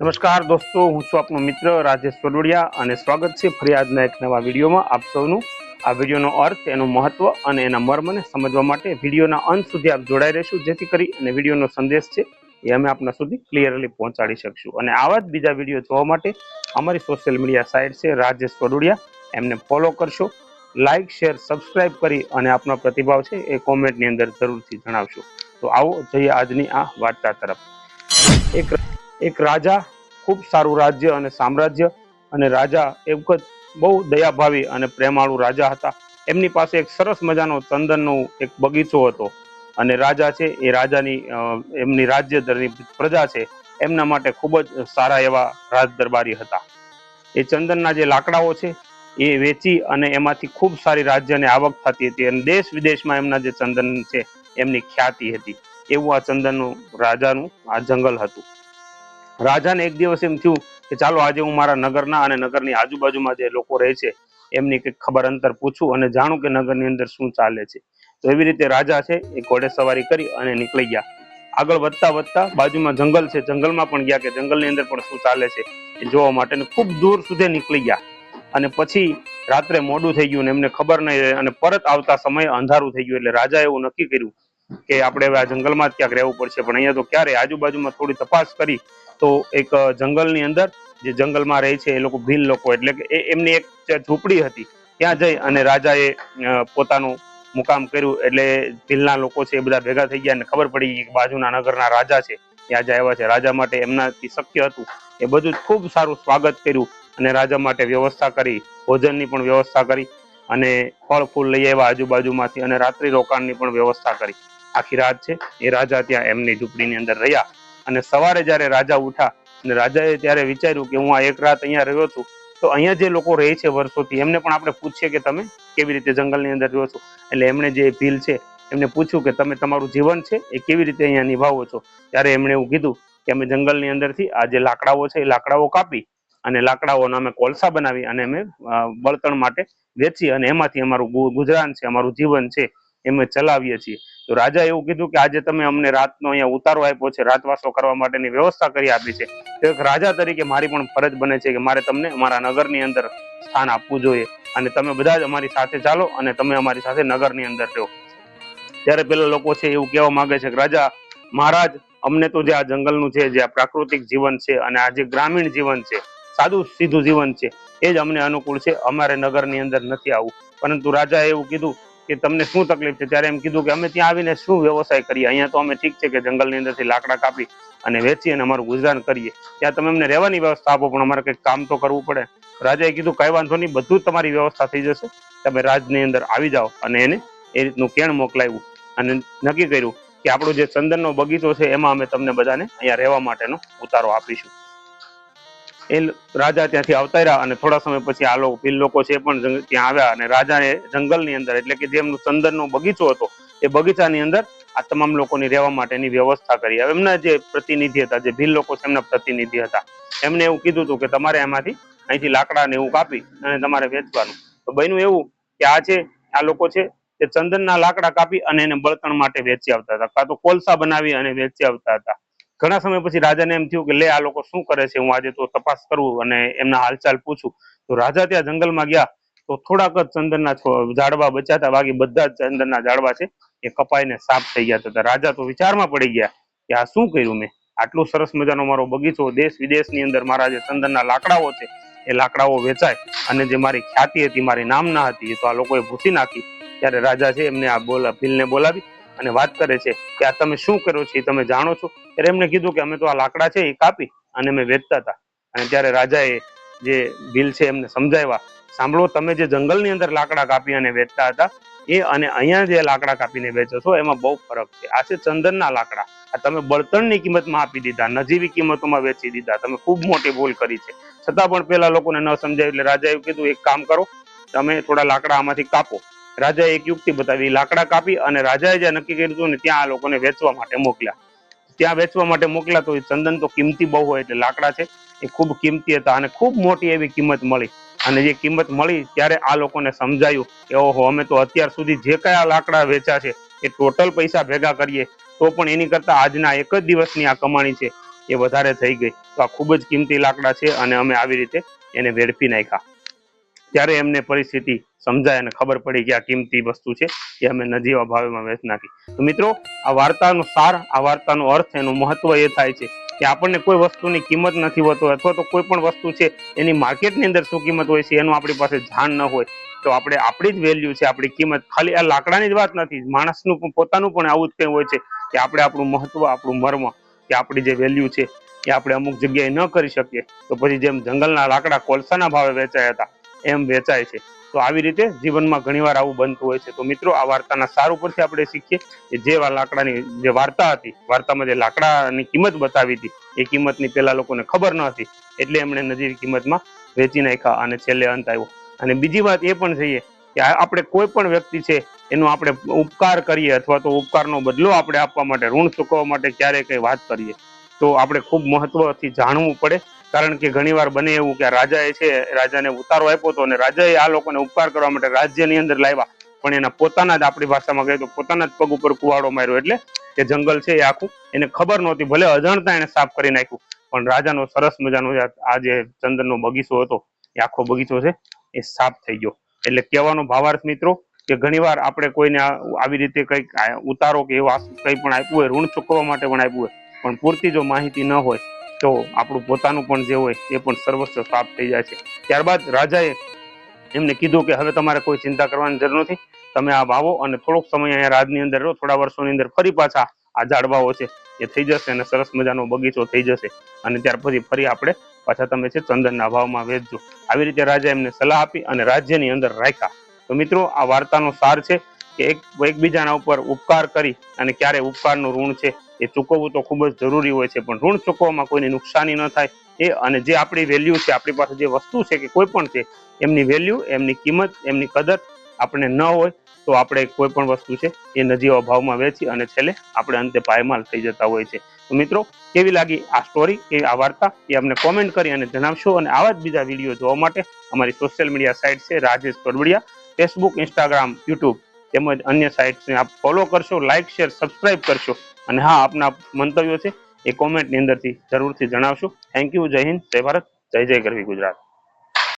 નમસ્કાર દોસ્તો, હું છું આપનો મિત્ર રાજેશ સોરવડિયા અને સ્વાગત છે ફરિયાદના એક નવા વિડીયોમાં આપ સૌનું. આ વિડીયોનો અર્થ, એનું મહત્વ અને એના મર્મને સમજવા માટે વિડીયોના અંત સુધી આપ જોડાઈ રહેશું, જેથી કરી અને વિડીયોનો સંદેશ છે એ અમે આપના સુધી ક્લિયરલી પહોંચાડી શકશું. અને આવા જ બીજા વીડિયો જોવા માટે અમારી સોશિયલ મીડિયા સાઇટ છે રાજેશ સોરવડિયા એમને ફોલો કરશો, લાઇક, શેર, સબસ્ક્રાઇબ કરી અને આપનો પ્રતિભાવ છે એ કોમેન્ટની અંદર જરૂરથી જણાવશો. તો આવો, જઈએ આજની આ વાર્તા તરફ. એક એક રાજા, ખૂબ સારું રાજ્ય અને સામ્રાજ્ય અને રાજા એક બહુ દયાભાવી અને પ્રેમાળુ રાજા હતા. એમની પાસે એક સરસ મજાનો ચંદનનો એક બગીચો હતો અને રાજા છે એ રાજાની એમની રાજ્ય પ્રજા છે. એમના માટે ખૂબ જ સારા એવા રાજ દરબારી હતા. એ ચંદનના જે લાકડાઓ છે એ વેચી અને એમાંથી ખૂબ સારી રાજ્યને આવક થતી હતી અને દેશ વિદેશમાં એમના જે ચંદન છે એમની ખ્યાતિ હતી. એવું આ ચંદનનું રાજાનું આ જંગલ હતું. રાજાને એક દિવસ એમ થયું કે ચાલો આજે હું મારા નગરના અને નગરની આજુબાજુમાં જે લોકો રહે છે, એમની કંઈક ખબર અંતર પૂછું અને જાણું કે નગરની અંદર શું ચાલે છે. તો એવી રીતે રાજા છે, એ ઘોડે કરી અને નીકળી ગયા. આગળ વધતા વધતા બાજુમાં જંગલ છે, જંગલમાં પણ ગયા કે જંગલની અંદર પણ શું ચાલે છે, એ જોવા માટે ખૂબ દૂર સુધી નીકળી ગયા. અને પછી રાત્રે મોડું થઈ ગયું ને એમને ખબર નહીં અને પરત આવતા સમયે અંધારું થઈ ગયું એટલે રાજા એવું નક્કી કર્યું કે આપણે આ જંગલમાં જ ક્યાંક રહેવું પડશે. પણ અહીંયા તો ક્યારે? આજુબાજુમાં થોડી તપાસ કરી તો એક જંગલની અંદર જે જંગલમાં રહે છે એ લોકો ભીલ લોકો એટલે કે એમની એક ઝૂંપડી હતી. ત્યાં જઈ અને રાજાએ પોતાનું મુકામ કર્યું એટલે ભીલના લોકો છે એ બધા ભેગા થઈ ગયા અને ખબર પડી ગઈ કે બાજુના નગરના રાજા છે. ત્યાં આવ્યા છે. રાજા માટે એમનાથી શક્ય હતું એ બધું ખૂબ સારું સ્વાગત કર્યું અને રાજા માટે વ્યવસ્થા કરી, ભોજનની પણ વ્યવસ્થા કરી અને ફળ ફૂલ લઈ આવ્યા આજુબાજુમાંથી અને રાત્રિ રોકાણની પણ વ્યવસ્થા કરી. આખી રાત છે. એ રાજા ત્યાં એમની ઝૂંપડીની અંદર રહ્યા અને સવારે જ્યારે રાજા ઉઠા અને રાજાએ ત્યારે વિચાર્યું કે હું આ એક રાત અહીંયા રહ્યો છું, તો અહીંયા જે લોકો રહે છે વર્ષોથી, એમને પણ આપણે પૂછીએ કે તમે કેવી રીતે જંગલની અંદર રહ્યો છો? એટલે એમણે જે ભીલ છે, એમને પૂછ્યું કે તમે તમારું જીવન છે, એ કેવી રીતે અહીંયા નિભાવો છો? ત્યારે એમણે એવું કીધું કે અમે જંગલની અંદરથી આ જે લાકડાઓ છે, એ લાકડાઓ કાપી અને લાકડાઓનો અમે કોલસા બનાવી અને અમે બળતણ માટે વેચી અને એમાંથી અમારું ગુજરાન છે, અમારું જીવન છે એ અમે ચલાવીએ છીએ. તો રાજા એવું કીધું કે આજે તમે અમને રાતનો અહીંયા ઉતારો આપ્યો છે, રાતવાસો કરવા માટેની વ્યવસ્થા કરી આપી છે. એક રાજા તરીકે મારી પણ ફરજ બને છે કે મારે તમને અમારા નગરની અંદર સ્થાન આપવું જોઈએ. અને તમે બધા જ અમારી સાથે ચાલો અને તમે અમારી સાથે નગરની અંદર રહો. ત્યારે પેલા લોકો છે એવું કહેવા માંગે છે કે રાજા, મહારાજ, અમને તો જે આ જંગલનું છે, જે આ પ્રાકૃતિક જીવન છે અને આ જે ગ્રામીણ જીવન છે, સાદું સીધું જીવન છે, એ જ અમને અનુકૂળ છે. અમારે નગરની અંદર નથી આવવું પરંતુ રાજાએ એવું કીધું કે તમને શું તકલીફ છે? ત્યારે એમ કીધું કે અમે ત્યાં આવીને શું વ્યવસાય કરીએ? અહીંયા તો અમે ઠીક છે કે જંગલની અંદરથી લાકડા કાપી અને વેચી અને અમારું ગુજરાન કરીએ. ત્યાં તમે અમને રહેવાની વ્યવસ્થા આપો, પણ અમારે કંઈક કામ તો કરવું પડે. રાજાએ કીધું, કઈ વાંધો નહીં, બધું તમારી વ્યવસ્થા થઈ જશે. તમે રાજની અંદર આવી જાઓ. અને એને એ રીતનું કેણ મોકલાવ્યું અને નક્કી કર્યું કે આપણો જે ચંદનનો બગીચો છે, એમાં અમે તમને બધાને અહીંયા રહેવા માટેનો ઉતારો આપીશું. એ રાજા ત્યાંથી આવતા રહ્યા અને થોડા સમય પછી આ લોકો ભીલ લોકો છે પણ ત્યાં આવ્યા અને રાજાને જંગલની અંદર એટલે કે જે એમનું બગીચો હતો, એ બગીચાની અંદર આ તમામ લોકોની રહેવા માટેની વ્યવસ્થા કરી. એમના જે પ્રતિનિધિ હતા, જે ભીલ લોકો છે એમના પ્રતિનિધિ હતા, એમને એવું કીધું હતું કે તમારે એમાંથી અહીંથી લાકડા ને એવું કાપી અને તમારે વેચવાનું. તો બન્યું એવું કે આ છે, આ લોકો છે તે ચંદનના લાકડા કાપી અને એને બળતણ માટે વેચી આવતા હતા. કાં તો કોલસા બનાવી અને વેચી આવતા હતા. ઘણા સમય પછી રાજાને એમ થયું કે લે, આ લોકો શું કરે છે? હું આજે તો તપાસ કરું અને એમના હાલચાલ પૂછું. તો રાજા ત્યાં જંગલમાં ગયા તો થોડાક જ ચંદનના ઝાડવા બચ્યા હતા બાકી બધા જ ચંદનના ઝાડવા છે એ કપાઈને સાફ થઈ ગયા હતા. રાજા તો વિચારમાં પડી ગયા કે આ શું કર્યું મેં? આટલું સરસ મજાનો મારો બગીચો દેશ વિદેશની અંદર મારા જે ચંદનના લાકડાઓ છે એ લાકડાઓ વેચાય અને જે મારી ખ્યાતિ હતી, મારી નામના હતી એ તો આ લોકોએ ભૂસી નાખી. ત્યારે રાજા છે એમને આ બોલા ભીલને બોલાવી અને વાત કરે છે કે આ તમે શું કરો છો એ તમે જાણો છો? ત્યારે એમને કીધું કે અમે તો આ લાકડા છે એ કાપી અને અમે વેચતા હતા. અને ત્યારે રાજાએ જે ભીલ છે એમને સમજાવ્યા. સાંભળો, તમે જે જંગલની અંદર લાકડા કાપી અને વેચતા હતા, એ અને અહીંયા જે લાકડા કાપીને વેચો છો, એમાં બહુ ફરક છે. આ છે ચંદનના લાકડા. આ તમે બળતણની કિંમતમાં આપી દીધા, નજીવી કિંમતોમાં વેચી દીધા. તમે ખૂબ મોટી ભૂલ કરી છે. છતાં પણ પેલા લોકોને ન સમજાય એટલે રાજાએ કીધું, એક કામ કરો, તમે થોડા લાકડા આમાંથી કાપો. રાજાએ એક યુક્તિ બતાવી, લાકડા કાપી અને રાજાએ જે નક્કી કર્યું ત્યાં આ લોકોને વેચવા માટે મોકલ્યા. ત્યાં વેચવા માટે મોકલ્યા તો ચંદન તો કિંમતી બહુ હોય એટલે લાકડા છે, એ ખૂબ કિંમતી હતા અને ખૂબ મોટી એવી કિંમત મળી. અને જે કિંમત મળી ત્યારે આ લોકોને સમજાયું કે ઓહો, અમે તો અત્યાર સુધી જે કયા લાકડા વેચ્યા છે, એ ટોટલ પૈસા ભેગા કરીએ, તો પણ એની કરતા આજના એક જ દિવસની આ કમાણી છે, એ વધારે થઈ ગઈ. તો આ ખૂબ જ કિંમતી લાકડા છે અને અમે આવી રીતે એને વેડફી નાખ્યા. ત્યારે એમને પરિસ્થિતિ સમજાય અને ખબર પડી કે આ કિંમતી વસ્તુ છે એ અમે નજીવા ભાવેમાં વેચ નાખી. તો મિત્રો, આ વાર્તાનો સાર, આ વાર્તાનો અર્થ, એનું મહત્વ એ થાય છે કે આપણને કોઈ વસ્તુની કિંમત નથી હોતો અથવા તો કોઈ પણ વસ્તુ છે એની માર્કેટની અંદર શું કિંમત હોય છે એનું આપણી પાસે જાણ ન હોય, તો આપણે આપણી જ વેલ્યુ છે, આપણી કિંમત. ખાલી આ લાકડાની જ વાત નથી, માણસનું પણ, પોતાનું પણ આવું જ કંઈ હોય છે કે આપણે આપણું મહત્વ, આપણું મર્મ, કે આપણી જે વેલ્યુ છે એ આપણે અમુક જગ્યાએ ન કરી શકીએ. તો પછી જેમ જંગલના લાકડા કોલસાના ભાવે વેચાયા હતા એમ વેચાય છે. તો આવી રીતે જીવનમાં ઘણીવાર આવું બનતું હોય છે. તો મિત્રો, આ વાર્તાના સાર ઉપરથી આપણે શીખીએ કે જે લાકડાની જે વાર્તા હતી, વાર્તામાં જે લાકડાની કિંમત બતાવી હતી, એ કિંમતની પેલા લોકોને ખબર ન હતી, એટલે એમણે નજીવી કિંમતમાં વેચી નાખ્યા અને છેલ્લે અંત આવ્યો. અને બીજી વાત એ પણ જોઈએ કે આપણે કોઈ પણ વ્યક્તિ છે, એનો આપણે ઉપકાર કરીએ અથવા તો ઉપકારનો બદલો આપણે આપવા માટે, ઋણ ચૂકવવા માટે ક્યારે કંઈ વાત કરીએ. તો આપણે ખૂબ મહત્વથી જાણવું પડે કારણ કે ઘણીવાર બને એવું કે રાજાએ છે, રાજાને ઉતારો આપ્યો હતો અને રાજાએ આ લોકોને ઉપકાર કરવા માટે રાજ્યની અંદર લાવ્યા. પણ એના પોતાના જ આપણી ભાષામાં કહીએ તો પોતાના જ પગ ઉપર કુવાડો માર્યો એટલે કે જંગલ છે એ આખું. એને ખબર નહોતી, ભલે અજાણતા એને સાફ કરી નાખ્યું. પણ રાજાનો સરસ મજાનો આ જે ચંદનનો બગીચો હતો, એ આખો બગીચો છે, એ સાફ થઈ ગયો. એટલે કહેવાનો ભાવાર્થ મિત્રો કે ઘણીવાર આપણે કોઈને આવી રીતે કંઈક ઉતારો કે એવા કંઈ પણ આપ્યું હોય, ઋણ ચૂકવવા માટે પણ આપ્યું હોય, પણ પૂરતી જો માહિતી ન હોય તો આપણું પોતાનું પણ જે હોય એ પણ સર્વસ્વ સાફ થઈ જાય છે. ત્યારબાદ રાજાએ એમને કીધું કે હવે તમારે કોઈ ચિંતા કરવાની જરૂર નથી. તમે આ વાવો અને થોડોક સમય અહીંયા રાજની અંદર રહો. થોડા વર્ષોની અંદર ફરી પાછા આ ઝાડવાઓ છે એ થઈ જશે અને સરસ મજાનો બગીચો થઈ જશે. અને ત્યાર પછી ફરી આપણે પાછા તમે છે ચંદનના ભાવમાં વેચજો. આવી રીતે રાજા એમને સલાહ આપી અને રાજ્યની અંદર રાખ્યા. તો મિત્રો, આ વાર્તાનો સાર છે કે એક એકબીજાના ઉપર ઉપકાર કરી અને ક્યારે ઉપકારનું ઋણ છે એ ચૂકવવું તો ખૂબ જ જરૂરી હોય છે, પણ ઋણ ચૂકવવામાં કોઈની નુકસાની ન થાય. એ અને જે આપણી વેલ્યુ છે, આપણી પાસે જે વસ્તુ છે કે કોઈ પણ છે, એમની વેલ્યુ એમની કિંમત, એમની કદર આપણે ન હોય, તો આપણે કોઈ પણ વસ્તુ છે, એ નજીવા ભાવમાં વેચી અને છેલ્લે આપણે અંતે પાયમાલ થઈ જતા હોય છે. તો મિત્રો, કેવી લાગી આ સ્ટોરી કે આ વાર્તા? એ અમને કોમેન્ટ કરી અને જણાવશો અને આવા જ બીજા વીડિયો જોવા માટે અમારી સોશિયલ મીડિયા સાઇટ છે, Rajesh Parvadiya Facebook Instagram YouTube તેમજ અન્ય સાઇટ્સને આપ ફોલો કરશો લાઇક શેર સબસ્ક્રાઇબ કરશો. અને હા, આપના મંતવ્યો છે એ કોમેન્ટની અંદરથી જરૂરથી જણાવશો. થેન્ક યુ જય હિન્દ, જય ભારત, જય જય ગરવી ગુજરાત.